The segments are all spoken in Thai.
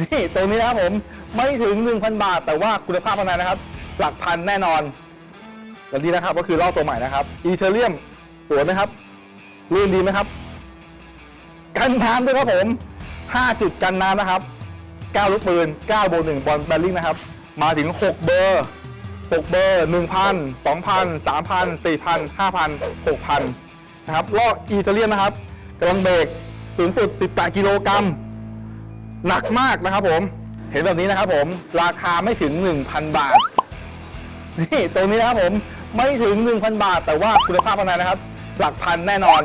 นี่ตรงนี้นะครับผมไม่ถึง 1,000 บาท แต่ว่าคุณภาพภายในนะครับ หลักพันแน่นอนและนี่นะครับก็คือลอกตัวใหม่นะครับอีเทเรียมสวยไหมครับลื่นดีไหมครับกันน้ำด้วยครับผม5จุดกันน้ำนะครับ9ลูกปืน9โบว์1บอลแบลลิงนะครับมาถึง 6 เบอร์ 6 เบอร์ 1,000 2,000 3,000 4,000 5,000 6,000 นะครับลอกอีเทเรียมนะครับกำลังเบรกสูงสุด 18 กิโลกรัม หนักมากนะครับผม เห็นแบบนี้นะครับผม ราคาไม่ถึง 1,000 บาท นี่ตรงนี้นะครับผม ไม่ถึง 1,000 บาท แต่ว่าคุณภาพภายในนะครับ หลักพันแน่นอน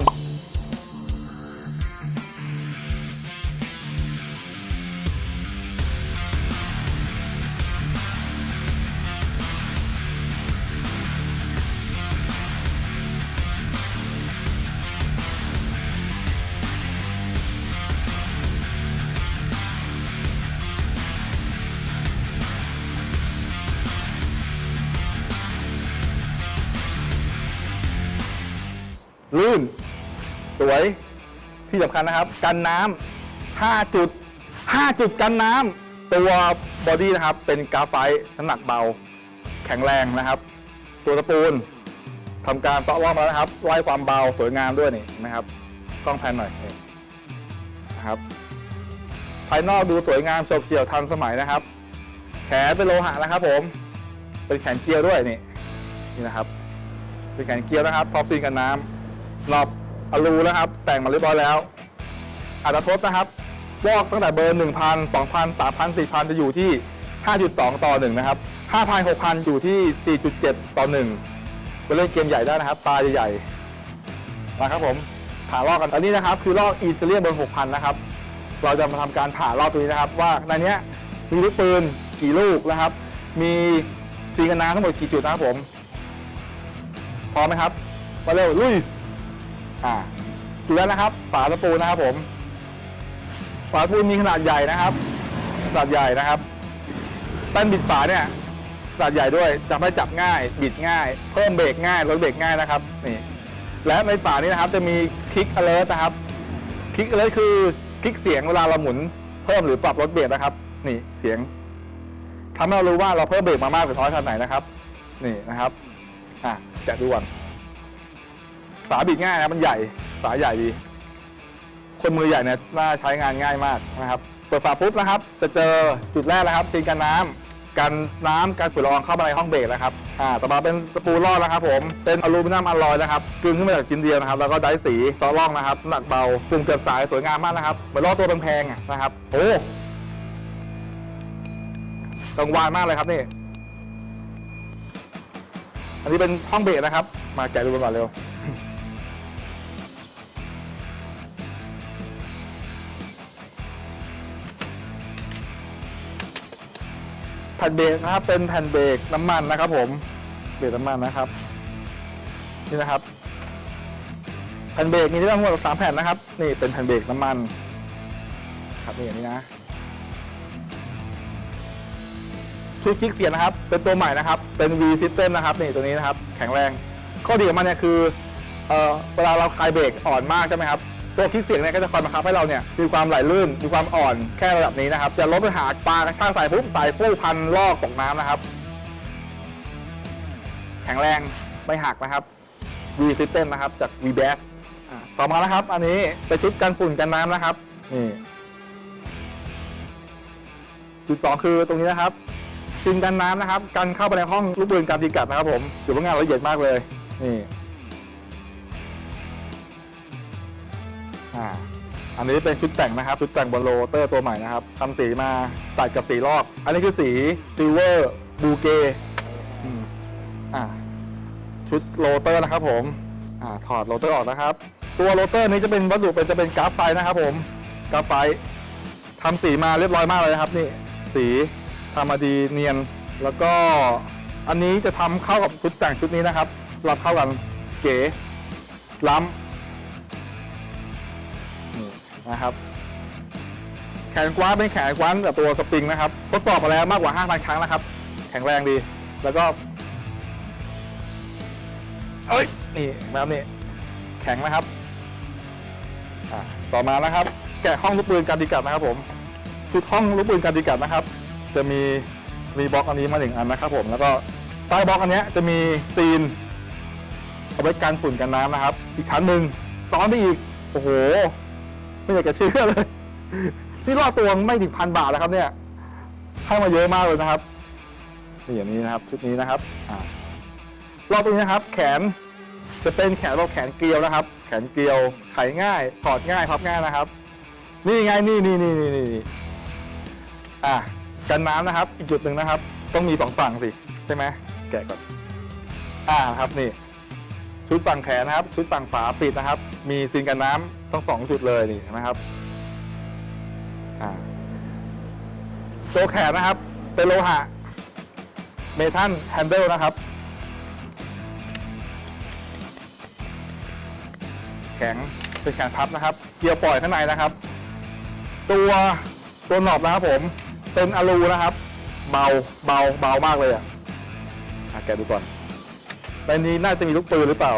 ลื่น สวยที่สำคัญนะครับ กันน้ำ5จุด5จุดกันน้ำตัวบอดี้นะครับ เป็นกราไฟต์น้ำหนักเบา แข็งแรงนะครับ ตัวตะปูนทำการเซาะร่องมาแล้วนะครับไล่ความเบาสวยงามด้วยนี่นะครับกล้องแพนหน่อยนะครับ ภายนอกดูสวยงามโฉบเฉี่ยวทันสมัยนะครับ แขนเป็นโลหะนะครับ ผม เป็นแขนเกียร์ด้วยนี่นี่นะครับ เป็นแขนเกียร์นะครับพร้อมตีนกันน้ำ รอบอลูนะครับ แต่งมาเรียบร้อยแล้ว อัตราทดนะครับวอกตั้งแต่เบอร์ 1,000 2,000 3,000 4,000 จะอยู่ที่ 5.2 ต่อ 1 นะครับ 5,000 6,000 อยู่ที่ 4.7 ต่อ 1 ไปเล่นเกมใหญ่ได้นะครับ ตาใหญ่ๆมาครับผมผ่าลอกกันอันนี้นะครับ คือลอกอีเทเรียเบอร์ 6,000 นะครับ เราจะมาทำการผ่ารอบตัวนี้นะครับ ว่าในนี้มีลูกปืนกี่ลูกนะครับ มีซีกันน้ำทั้งหมดกี่จุดนะครับผม พร้อมไหมครับมาเร็วลุย อ่าดูแล้วนะครับ ฝาตะปูนะครับผม ฝาตะปูมีขนาดใหญ่นะครับขนาดใหญ่นะครับแป้นบิดฝาเนี่ยขนาดใหญ่ด้วยจะไม่จับง่าย บิดง่าย เพิ่มเบรกง่ายลดเบรกง่ายนะครับนี่และในฝานี้นะครับจะมีคลิก alert นะครับคลิก alert คือคลิกเสียงเวลาเราหมุน เพิ่มหรือปรับลดเบรกนะครับ นี่เสียงทำให้เรารู้ว่าเราเพิ่มเบรกมามากหรือน้อยขนาดไหนนะครับ นี่นะครับอะแกะดูก่อน ฝาบิดง่ายนะมันใหญ่ฝาใหญ่ดี คนมือใหญ่เนี่ยน่าใช้งานง่ายมากนะครับเปิดฝาปุ๊บนะครับ จะเจอจุดแรกนะครับซีนกันน้ำกันน้ำกันฝุ่นละอองเข้ามาในห้องเบรกนะครับอ่าต่อมาเป็นตะปูลอดนะครับผม เป็นอลูมิเนียมอลลอยนะครับกึ่งขึ้นมาจากชิ้นเดียวนะครับ แล้วก็ได้สีซอล่องนะครับ หนักเบาจุ่มเกือบสายสวยงามมากนะครับเหมือนลอดตัวแพงๆนะครับ โอ้กังวานมากเลยครับนี่ อันนี้เป็นห้องเบรกนะครับ มาแกะดูกันก่อนเร็ว ผ่นเบรกนะครับเป็นแผ่นเบรกน้ำมันนะครับ ผมเบรกน้ำมันนะครับนี่นะครับแผ่นเบรกมีทั้งหมดสามแผ่นนะครับ นี่เป็นแผ่นเบรกน้ำมัน ครับนี่อย่างนี้นะชุดคลิกเสียงนะครับ เป็นตัวใหม่นะครับ เป็น V System นะครับนี่ตัวนี้นะครับ แข็งแรง ข้อดีของมันเนี่ยคือเอ่อเวลาเราคลายเบรกอ่อนมากใช่ไหมครับ ตัวคลิกเสียงเนี่ยก็จะคอยบังคับให้เราเนี่ยมีความไหลลื่นมีความอ่อนแค่ระดับนี้นะครับ จะลดปัญหาปลากระชากสายปุ๊บสายฟู่พันลอกตกน้ำนะครับ แข็งแรงไม่หักนะครับ V System นะครับจาก V b a s ต่อมานะครับ อันนี้เป็นชุดกันฝุ่นกันน้ำนะครับนี่จุดสองคือตรงนี้นะครับซินกันน้ำนะครับ กันเข้าไปในห้องลูกปืนการตีกัดนะครับผมถือว่างานละเอียดมากเลยนี่ อ่าอันนี้เป็นชุดแต่งนะครับ ชุดแต่งบนโรเตอร์ตัวใหม่นะครับทำสีมาตัดกับสีลอก อันนี้คือสีซิลเวอร์บูเกอ่าชุดโรเตอร์นะครับผมอ่าถอดโรเตอร์ออกนะครับ ตัวโรเตอร์นี้จะเป็นวัสดุเป็นจะเป็นกราฟไฟนะครับผมกราฟไฟทำสีมาเรียบร้อยมากเลยนะครับนี่สีทำมาดีเนียน แล้วก็อันนี้จะทำเข้ากับชุดแต่งชุดนี้นะครับรับเข้ากันเก๋ล้ำ นะครับ แขนกว้านเป็นแขนกว้านกับตัวสปริงนะครับ ทดสอบมาแล้วมากกว่า 5,000 ครั้งนะครับ แข็งแรงดี แล้วก็เอ้ยนี่แบบนี้แข็งนะครับต่อมานะครับ แกะห้องลูกปืนการดีกัดนะครับ ผมชุดห้องลูกปืนการติกัดนะครับ จะมีมีบล็อกอันนี้มาหนึ่งอันนะครับผมแล้วก็ใต้บล็อกอันนี้จะมีซีนเอาไว้กันฝุ่นกันน้ำนะครับ อีกชั้นหนึ่งซ้อนไปอีกโอ้โห ไม่อยากจะเชื่อเลย นี่รอดตัวไม่ถึงพันบาทแล้วครับ เนี่ยให้มาเยอะมากเลยนะครับนี่อย่างนี้นะครับชุดนี้นะครับอ่ารอบตรงนี้นะครับ แขนจะเป็นแขนเราแขนเกลียวนะครับ แขนเกลียวไขง่ายถอดง่ายพับง่ายนะครับ นี่ไงนี่นี่นี่นี่นี่อะกันน้ำนะครับ อีกจุดหนึ่งนะครับ ต้องมีสองฝั่งสิใช่ไหมแกะก่อนอ่าครับนี่ ชุดฝั่งแขนนะครับ ชุดฝั่งฝาปิดนะครับ มีซีนกันน้ำ ทั้งสองจุดเลยนี่เห็นไหมครับตัวแขนนะครับ เป็นโลหะเมทัลแฮนเดิลนะครับ แข็งเป็นแขนพับนะครับ เกียร์ปล่อยข้างในนะครับ ตัวตัวหนอบนะครับผม เป็นอะลูนะครับ เบาเบาเบามากเลยอะแกดูก่อนในนี้น่าจะมีลูกปืนหรือเปล่า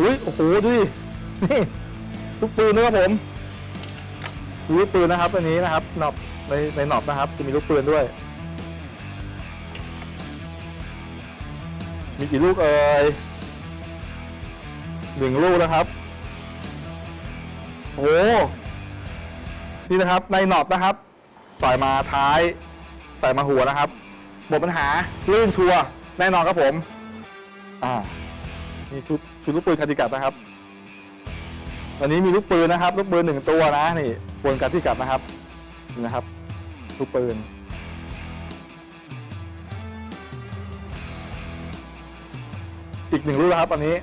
อุ้ยโอ้โหดูดินี่ลูกปืนนะครับผมมีลูกปืนนะครับอันนี้นะครับหนอบในในหนอบนะครับจะมีลูกปืนด้วย มีกี่ลูกเอ่ยหนึ่งลูกนะครับโอ้โหนี่นะครับในหนอบนะครับใส่มาท้ายใส่มาหัวนะครับหมดปัญหาลื่นชัวร์แน่นอนครับผม อ่า มีชุด ชุดลูกปืนคาติกัดนะครับวันนี้มีลูกปืนนะครับ ลูกปืนหนึ่งตัวนะนี่บนการที่กัดนะครับนี่นะครับ ลูกปืนอีกหนึ่งลูกนะครับอันนี้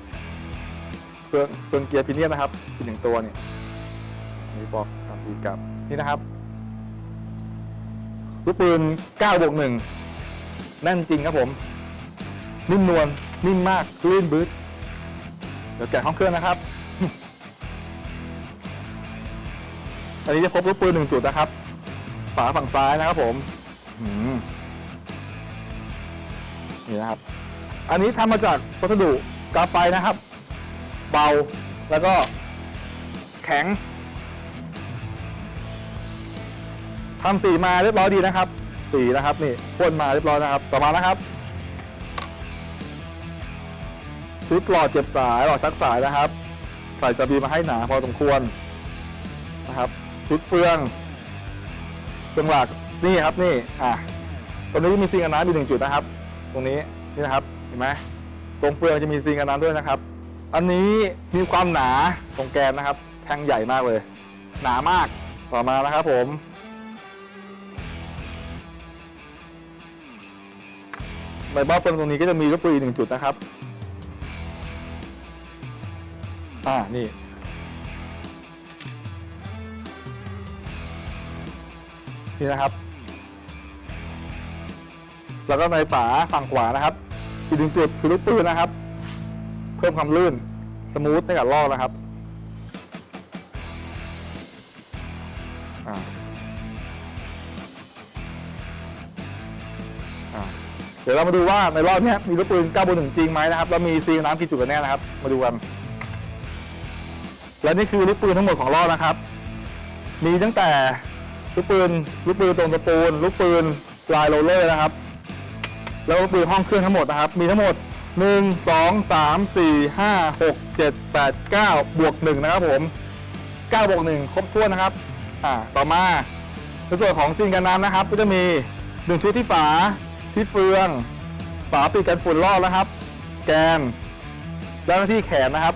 เฟืองเฟืองเกียร์พิเนียนะครับอีกหนึ่งตัวนี่นี่บอกตามปีกับนี่นะครับลูกปืน9บวก1แน่นจริงครับผม นิ่มนวลนิ่มมากลื่นบึ้ด เดี๋ยวแกะห้องเครื่องนะครับ อันนี้จะพบลูกปืนหนึ่งจุดนะครับ ฝาฝั่งซ้ายนะครับผมนี่นะครับ อันนี้ทำมาจากวัสดุกาไฟนะครับ เบาแล้วก็แข็งทำสีมาเรียบร้อยดีนะครับ สีนะครับนี่พ่นมาเรียบร้อยนะครับ ต่อมานะครับ ชุดหลอดเจ็บสายหลอดชักสายนะครับ ใส่จะบีมาให้หนาพอสมควรนะครับ ชุดเฟืองเฟืองหลักนี่ครับนี่อะตรงนี้มีซิงค์กันน้ำอีกหนึ่งจุดนะครับ ตรงนี้นี่นะครับเห็นไหมตรงเฟืองจะมีซิงค์กันน้ำด้วยนะครับ อันนี้มีความหนาตรงแกนนะครับ แทงใหญ่มากเลย หนามากต่อมานะครับผมใบบ้าเฟืองตรงนี้ก็จะมีลูกปืนอีกหนึ่งจุดนะครับ อ่านี่ นี่นะครับ แล้วก็ในฝาฝั่งขวานะครับ อีกหนึ่งจุดคือลูกปืนนะครับ เพิ่มความลื่น สมูทให้กับลอกนะครับอ่าอ่าเดี๋ยวเรามาดูว่าในรอบนี้มีลูกปืน9บน1จริงไหมนะครับ แล้วมีซีน้ำกี่จุดกันแน่นะครับ มาดูกัน และนี่คือลูกปืนทั้งหมดของรอบนะครับ มีตั้งแต่ลูกปืนลูกปืนตรงสปูนลูกปืนลายโรลเลอร์นะครับ แล้วลูกปืนห้องเครื่องทั้งหมดนะครับ มีทั้งหมด 1 2 3 4 5 6 7 8 9 บวก 1 นะครับผม 9 บวก 1 ครบถ้วนนะครับ อ่า ต่อมาในส่วนของซิงกันน้ำนะครับ ก็จะมี 1 ชุดที่ฝาที่เฟือง ฝาปิดกันฝุ่นรอบนะครับ แกน แล้วก็ที่แขนนะครับ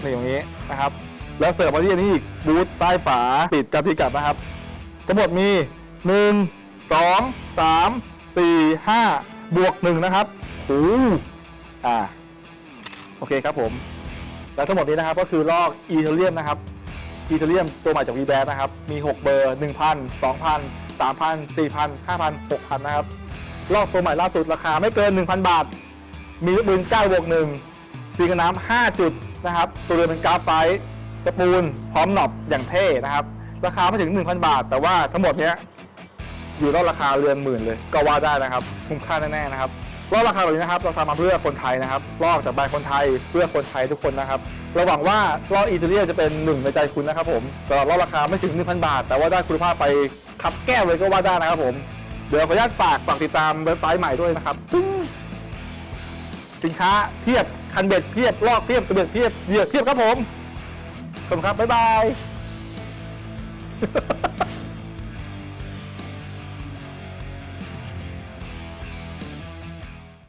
นี่อย่างนี้นะครับ แล้วเสิริมมาที่อันนี้อีกบูทใต้ฝาปิดกับที่กัดนะครับ ทั้งหมดมี 1 2 3 4 5 บวก 1 นะครับโอ้โหอ่าโอเคครับผม แล้วทั้งหมดนี้นะครับก็คือลอกอีเทเรียมนะครับอีเทเรียมตัวใหม่จากวีแบนะครับ มี 6 เบอร์ 1,000 2,000 3,000 4,000 5,000 6,000 นะครับ ลอกตัวใหม่ล่าสุดราคาไม่เกิน 1,000 บาท มีลูกปืน9บวก1ฟีกันน้ำ5จุดนะครับ ตัวเรือเป็นกราฟไฟ สปูลพร้อมหนอบอย่างเท่นะครับ ราคาไม่ถึง 1,000 บาท แต่ว่าทั้งหมดเนี้ยอยู่รอบราคาเรือนหมื่นเลยก็ว่าได้นะครับคุ้มค่าแน่ๆนะครับรอบราคาแบบนี้นะครับเราทำมาเพื่อคนไทยนะครับลอกจากแบรนด์คนไทยเพื่อคนไทยทุกคนนะครับเราหวังว่าล้ออิตาเลียจะเป็นหนึ่งในใจคุณนะครับผมสำหรับล้อราคาไม่ถึง 1,000 บาท แต่ว่าได้คุณภาพไปขับแก้วเลยก็ว่าได้นะครับผมเดี๋ยวขออนุญาตฝากฝากติดตามเว็บไซต์ใหม่ด้วยนะครับตึ้งสินค้าเพียบคันเบ็ดเพียบลอกเพียบกระเบ็ดเพียบเหยื่อเพียบครับผม ขอบคุณครับ บ๊ายบาย